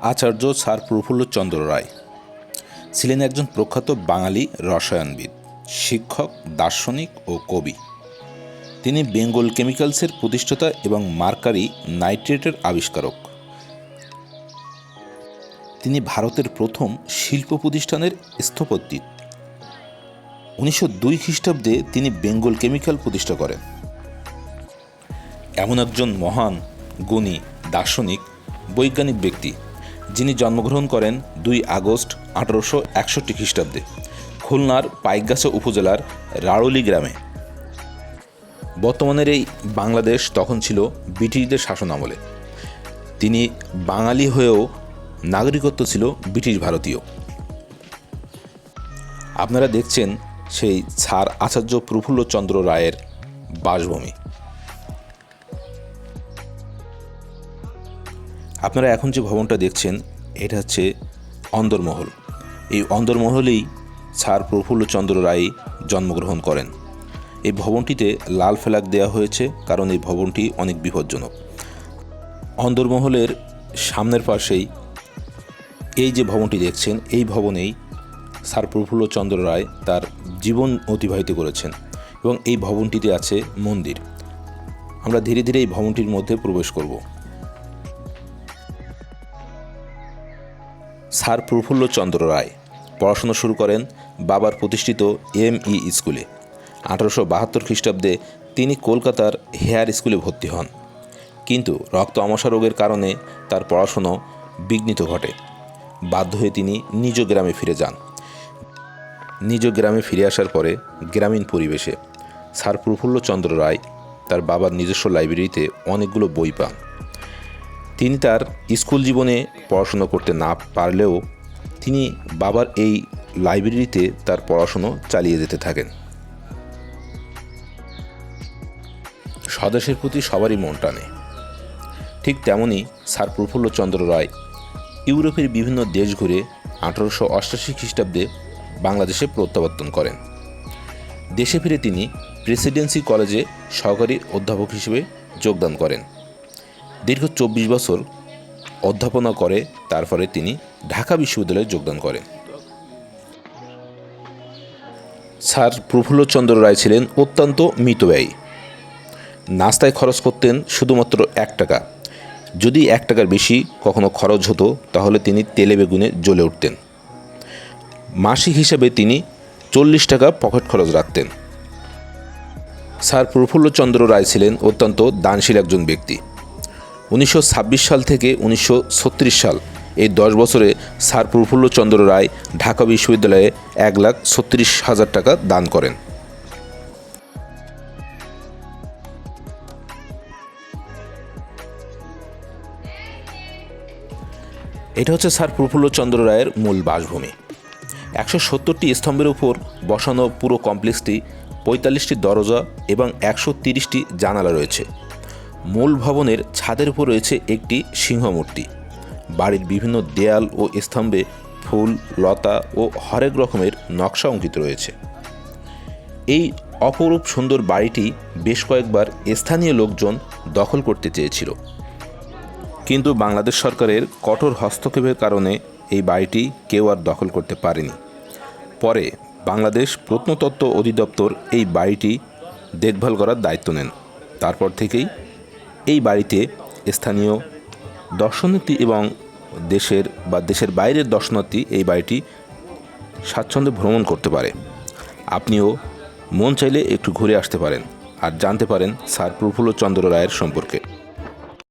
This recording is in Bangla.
আচার্য স্যার প্রফুল্লচন্দ্র রায় ছিলেন একজন প্রখ্যাত বাঙালি রসায়নবিদ, শিক্ষক, দার্শনিক ও কবি। তিনি বেঙ্গল কেমিক্যালসের প্রতিষ্ঠাতা এবং মার্কারি নাইট্রেটের আবিষ্কারক। তিনি ভারতের প্রথম শিল্প প্রতিষ্ঠানের স্থপতি। উনিশশো দুই খ্রিস্টাব্দে তিনি বেঙ্গল কেমিক্যাল প্রতিষ্ঠা করেন। এমন একজন মহান, গুণী, দার্শনিক, বৈজ্ঞানিক ব্যক্তি। যিনি জন্মগ্রহণ করেন দুই আগস্ট আঠারোশো একষট্টি খ্রিস্টাব্দে, খুলনার পাইকগাছা উপজেলার রাড়লি গ্রামে। বর্তমানের এই বাংলাদেশ তখন ছিল ব্রিটিশদের শাসন আমলে। তিনি বাঙালি হয়েও নাগরিকত্ব ছিল ব্রিটিশ ভারতীয়। আপনারা দেখছেন সেই ছাড় আচার্য প্রফুল্লচন্দ্র রায়ের বাসভূমি। আপনারা এখন যে ভবনটা দেখছেন, এটা হচ্ছে অন্দরমহল। এই অন্দরমহলেই স্যার প্রফুল্লচন্দ্র রায় জন্মগ্রহণ করেন। এই ভবনটিতে লাল ফ্ল্যাগ দেওয়া হয়েছে, কারণ এই ভবনটি অনেক বিপজ্জনক। অন্দরমহলের সামনের পাশেই এই যে ভবনটি দেখছেন, এই ভবনেই স্যার প্রফুল্লচন্দ্র রায় তার জীবন অতিবাহিত করেছেন এবং এই ভবনটিতে আছে মন্দির। আমরা ধীরে ধীরে এই ভবনটির মধ্যে প্রবেশ করব। স্যার প্রফুল্লচন্দ্র রায়। পড়াশোনা শুরু করেন বাবার প্রতিষ্ঠিত এম ই স্কুলে। আঠারোশো বাহাত্তর খ্রিস্টাব্দে তিনি কলকাতার হেয়ার স্কুলে ভর্তি হন। কিন্তু রক্ত আমাশা রোগের কারণে তার পড়াশুনো বিঘ্নিত ঘটে। বাধ্য হয়ে তিনি নিজ গ্রামে ফিরে যান। নিজ গ্রামে ফিরে আসার পরে গ্রামীণ পরিবেশে স্যার প্রফুল্লচন্দ্র রায় তার বাবার নিজস্ব লাইব্রেরিতে অনেকগুলো বই পান। তিনি তার স্কুল জীবনে পড়াশুনো করতে না পারলেও তিনি বাবার এই লাইব্রেরিতে তার পড়াশুনো চালিয়ে যেতে থাকেন। স্বদেশের প্রতি সবারই মন টানে। ঠিক তেমনই স্যার প্রফুল্লচন্দ্র রায় ইউরোপের বিভিন্ন দেশ ঘুরে আঠারোশো অষ্টাশি খ্রিস্টাব্দে বাংলাদেশে প্রত্যাবর্তন করেন। দেশে ফিরে তিনি প্রেসিডেন্সি কলেজে সহকারী অধ্যাপক হিসেবে যোগদান করেন। দীর্ঘ চব্বিশ বছর অধ্যাপনা করে, তারপরে তিনি ঢাকা বিশ্ববিদ্যালয়ে যোগদান করেন স্যার প্রফুল্লচন্দ্র রায় ছিলেন অত্যন্ত মিতব্যয়ী নাস্তায় খরচ করতেন শুধুমাত্র এক টাকা। যদি এক টাকার বেশি কখনো খরচ হতো, তাহলে তিনি তেলে বেগুনে জ্বলে উঠতেন। মাসিক হিসাবে তিনি চল্লিশ টাকা পকেট খরচ রাখতেন। স্যার প্রফুল্লচন্দ্র রায় ছিলেন অত্যন্ত দানশীল একজন ব্যক্তি। উনিশশো ছাব্বিশ সাল থেকে উনিশশো ছত্রিশ সাল এই দশ বছরে স্যার প্রফুল্লচন্দ্র রায় ঢাকা বিশ্ববিদ্যালয়ে এক লাখ ছত্রিশ হাজার টাকা দান করেন। এটা হচ্ছে স্যার প্রফুল্লচন্দ্র রায়ের মূল বাসভূমি। একশো সত্তরটি স্তম্ভের উপর বসানো পুরো কমপ্লেক্সটি পঁয়তাল্লিশটি দরজা এবং একশো তিরিশটি জানালা রয়েছে। মূল ভবনের ছাদের উপর রয়েছে একটি সিংহমূর্তি। বাড়ির বিভিন্ন দেয়াল ও স্তম্ভে ফুল, লতা ও হরেক রকমের নকশা অঙ্কিত রয়েছে। এই অপরূপ সুন্দর বাড়িটি বেশ কয়েকবার স্থানীয় লোকজন দখল করতে চেয়েছিল। কিন্তু বাংলাদেশ সরকারের কঠোর হস্তক্ষেপের কারণে এই বাড়িটি কেউ আর দখল করতে পারেনি। পরে বাংলাদেশ প্রত্নতত্ত্ব অধিদপ্তর এই বাড়িটি দেখভাল করার দায়িত্ব নেন। তারপর থেকেই এই বাড়িতে স্থানীয় দর্শনার্থী এবং দেশের বা দেশের বাইরের দর্শনার্থী এই বাড়িটি স্বাচ্ছন্দ্যে ভ্রমণ করতে পারে। আপনিও মন চাইলে একটু ঘুরে আসতে পারেন আর জানতে পারেন স্যার প্রফুল্ল চন্দ্র রায়ের সম্পর্কে।